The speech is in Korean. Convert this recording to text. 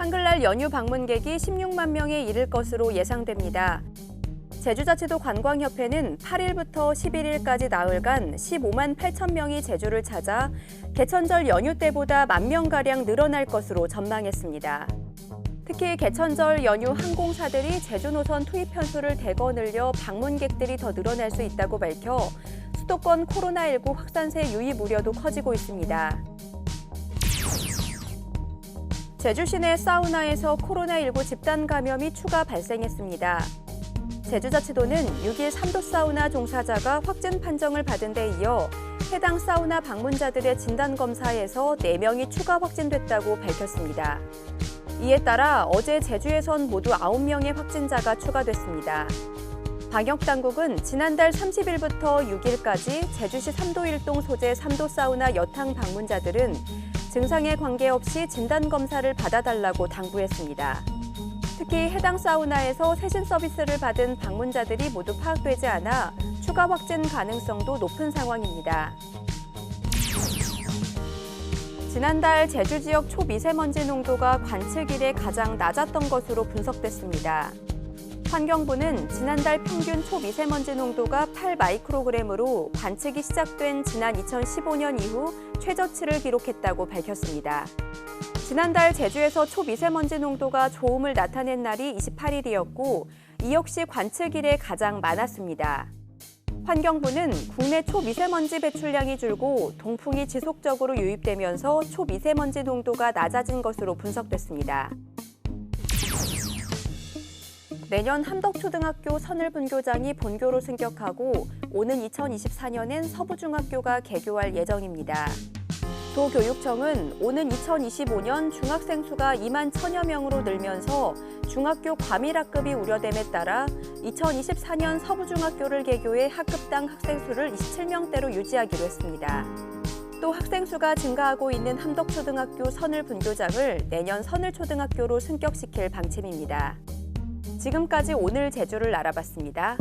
지난달 연휴 방문객이 16만 명에 이를 것으로 예상됩니다. 제주자치도 관광협회는 8일부터 11일까지 나흘간 15만 8천 명이 제주를 찾아 개천절 연휴 때보다 만 명가량 늘어날 것으로 전망했습니다. 특히 개천절 연휴 항공사들이 제주 노선 투입 편수를 대거 늘려 방문객들이 더 늘어날 수 있다고 밝혀 수도권 코로나19 확산세 유입 우려도 커지고 있습니다. 제주 시내 사우나에서 코로나19 집단 감염이 추가 발생했습니다. 제주자치도는 6일 삼도 사우나 종사자가 확진 판정을 받은 데 이어 해당 사우나 방문자들의 진단검사에서 4명이 추가 확진됐다고 밝혔습니다. 이에 따라 어제 제주에선 모두 9명의 확진자가 추가됐습니다. 방역당국은 지난달 30일부터 6일까지 제주시 삼도 일동 소재 삼도 사우나 여탕 방문자들은 증상에 관계없이 진단검사를 받아달라고 당부했습니다. 특히 해당 사우나에서 세신 서비스를 받은 방문자들이 모두 파악되지 않아 추가 확진 가능성도 높은 상황입니다. 지난달 제주 지역 초미세먼지 농도가 관측 이래 가장 낮았던 것으로 분석됐습니다. 환경부는 지난달 평균 초미세먼지 농도가 8마이크로그램으로 관측이 시작된 지난 2015년 이후 최저치를 기록했다고 밝혔습니다. 지난달 제주에서 초미세먼지 농도가 좋음을 나타낸 날이 28일이었고 이 역시 관측 이래 가장 많았습니다. 환경부는 국내 초미세먼지 배출량이 줄고 동풍이 지속적으로 유입되면서 초미세먼지 농도가 낮아진 것으로 분석됐습니다. 내년 함덕초등학교 선을분교장이 본교로 승격하고 오는 2024년엔 서부중학교가 개교할 예정입니다. 도교육청은 오는 2025년 중학생 수가 2만 천여 명으로 늘면서 중학교 과밀학급이 우려됨에 따라 2024년 서부중학교를 개교해 학급당 학생 수를 27명대로 유지하기로 했습니다. 또 학생 수가 증가하고 있는 함덕초등학교 선을 분교장을 내년 선을 초등학교로 승격시킬 방침입니다. 지금까지 오늘 제주를 알아봤습니다.